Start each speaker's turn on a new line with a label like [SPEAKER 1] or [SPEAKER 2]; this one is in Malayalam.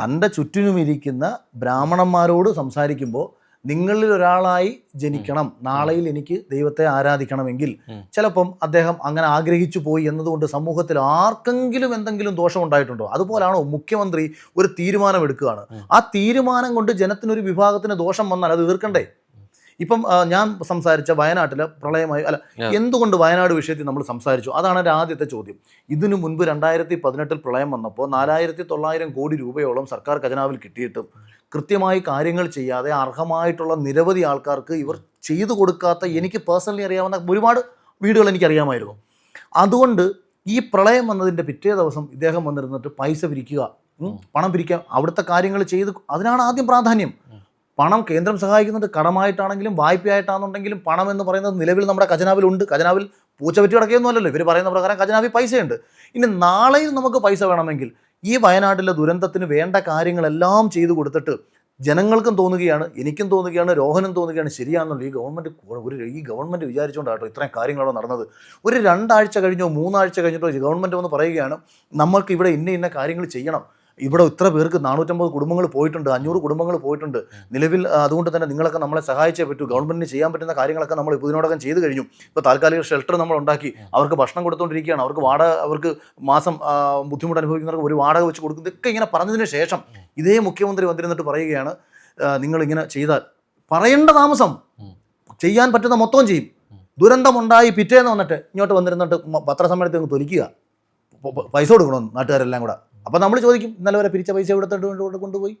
[SPEAKER 1] തന്റെ ചുറ്റിനും ഇരിക്കുന്ന ബ്രാഹ്മണന്മാരോട് സംസാരിക്കുമ്പോൾ നിങ്ങളിൽ ഒരാളായി ജനിക്കണം. നാളെയിൽ എനിക്ക് ദൈവത്തെ ആരാധിക്കണമെങ്കിൽ ചിലപ്പം അദ്ദേഹം അങ്ങനെ ആഗ്രഹിച്ചു പോയി എന്നതുകൊണ്ട് സമൂഹത്തിൽ ആർക്കെങ്കിലും എന്തെങ്കിലും ദോഷം ഉണ്ടായിട്ടുണ്ടോ അതുപോലാണോ മുഖ്യമന്ത്രി ഒരു തീരുമാനം എടുക്കുകയാണ് ആ തീരുമാനം കൊണ്ട് ജനത്തിനൊരു വിഭാഗത്തിന് ദോഷം വന്നാൽ അത് തീർക്കണ്ടേ ഇപ്പം ഞാൻ സംസാരിച്ച വയനാട്ടിലെ പ്രളയമായി അല്ല എന്തുകൊണ്ട് വയനാട് വിഷയത്തിൽ നമ്മൾ സംസാരിച്ചു? അതാണ് എന്റെ ആദ്യത്തെ ചോദ്യം. ഇതിനു മുൻപ് രണ്ടായിരത്തി പതിനെട്ടിൽ പ്രളയം വന്നപ്പോൾ നാലായിരത്തി തൊള്ളായിരം കോടി രൂപയോളം സർക്കാർ ഖജനാവിൽ കിട്ടിയിട്ടും കൃത്യമായി കാര്യങ്ങൾ ചെയ്യാതെ അർഹമായിട്ടുള്ള നിരവധി ആൾക്കാർക്ക് ഇവർ ചെയ്തു കൊടുക്കാത്ത എനിക്ക് പേഴ്സണലി അറിയാവുന്ന ഒരുപാട് വീടുകൾ എനിക്കറിയാമായിരുന്നു അതുകൊണ്ട് ഈ പ്രളയം വന്നതിന്റെ പിറ്റേ ദിവസം ഇദ്ദേഹം വന്നിരുന്നിട്ട് പൈസ പിരിക്കുക പണം പിരിക്കുക അവിടുത്തെ കാര്യങ്ങൾ ചെയ്ത് അതിനാണ് ആദ്യം പ്രാധാന്യം. പണം കേന്ദ്രം സഹായിക്കുന്നുണ്ട് കടമായിട്ടാണെങ്കിലും വായ്പയായിട്ടാണെന്നുണ്ടെങ്കിലും പണം എന്ന് പറയുന്നത് നിലവിൽ നമ്മുടെ ഖജനാവിലുണ്ട്. ഖജനാവിൽ പൂച്ച പറ്റി കിടക്കുകയൊന്നും അല്ലല്ലോ ഇവർ പറയുന്ന പ്രകാരം ഖജനാവിൽ പൈസയുണ്ട്. ഇനി നാളെയും നമുക്ക് പൈസ വേണമെങ്കിൽ ഈ വയനാട്ടിലെ ദുരന്തത്തിന് വേണ്ട കാര്യങ്ങളെല്ലാം ചെയ്തു കൊടുത്തിട്ട് ജനങ്ങൾക്കും തോന്നുകയാണ് എനിക്കും തോന്നുകയാണ് രോഹനും തോന്നുകയാണ് ശരിയാണെന്നുള്ള ഈ ഗവൺമെന്റ് ഒരു ഈ ഗവൺമെന്റ് വിചാരിച്ചുകൊണ്ടാട്ടോ ഇത്രയും കാര്യങ്ങളോ നടന്നത്. ഒരു രണ്ടാഴ്ച കഴിഞ്ഞോ മൂന്നാഴ്ച കഴിഞ്ഞിട്ടോ ഗവൺമെന്റ് വന്ന് പറയുകയാണ് നമ്മൾക്ക് ഇവിടെ ഇന്ന ഇന്ന കാര്യങ്ങൾ ചെയ്യണം. ഇവിടെ ഇത്ര പേർക്ക് നാനൂറ്റമ്പത് കുടുംബങ്ങൾ പോയിട്ടുണ്ട് അഞ്ഞൂറ് കുടുംബങ്ങൾ പോയിട്ടുണ്ട്. നിലവിൽ അതുകൊണ്ട് തന്നെ നിങ്ങളൊക്കെ നമ്മളെ സഹായിച്ചേ പറ്റൂ. ഗവൺമെന്റിന് ചെയ്യാൻ പറ്റുന്ന കാര്യങ്ങളൊക്കെ നമ്മൾ ഇപ്പോൾ ഇതിനോടകം ചെയ്തു കഴിഞ്ഞു. ഇപ്പോൾ താൽക്കാലിക ഷെൽട്ടർ നമ്മൾ ഉണ്ടാക്കി. അവർക്ക് ഭക്ഷണം കൊടുത്തുകൊണ്ടിരിക്കുകയാണ് അവർക്ക് വാട അവർക്ക് മാസം ബുദ്ധിമുട്ട് അനുഭവിക്കുന്നവർക്ക് ഒരു വാടക വെച്ച് കൊടുക്കും. ഇതൊക്കെ ഇങ്ങനെ പറഞ്ഞതിന് ശേഷം ഇതേ മുഖ്യമന്ത്രി വന്നിരുന്നിട്ട് പറയുകയാണ് നിങ്ങളിങ്ങനെ ചെയ്താൽ പറയേണ്ട താമസം ചെയ്യാൻ പറ്റുന്ന മൊത്തവും ചെയ്യും. ദുരന്തമുണ്ടായി പിറ്റേന്ന് വന്നിട്ട് ഇങ്ങോട്ട് വന്നിരുന്നിട്ട് പത്രസമ്മേളനത്തിൽ തൊലിക്കുക. പൈസ കൊടുക്കണമെന്ന് നാട്ടുകാരെല്ലാം കൂടെ? അപ്പം നമ്മൾ ചോദിക്കും ഇന്നലെ വരെ പിരിച്ച പൈസ എവിടെ കൊണ്ട് കൊണ്ടുപോയി?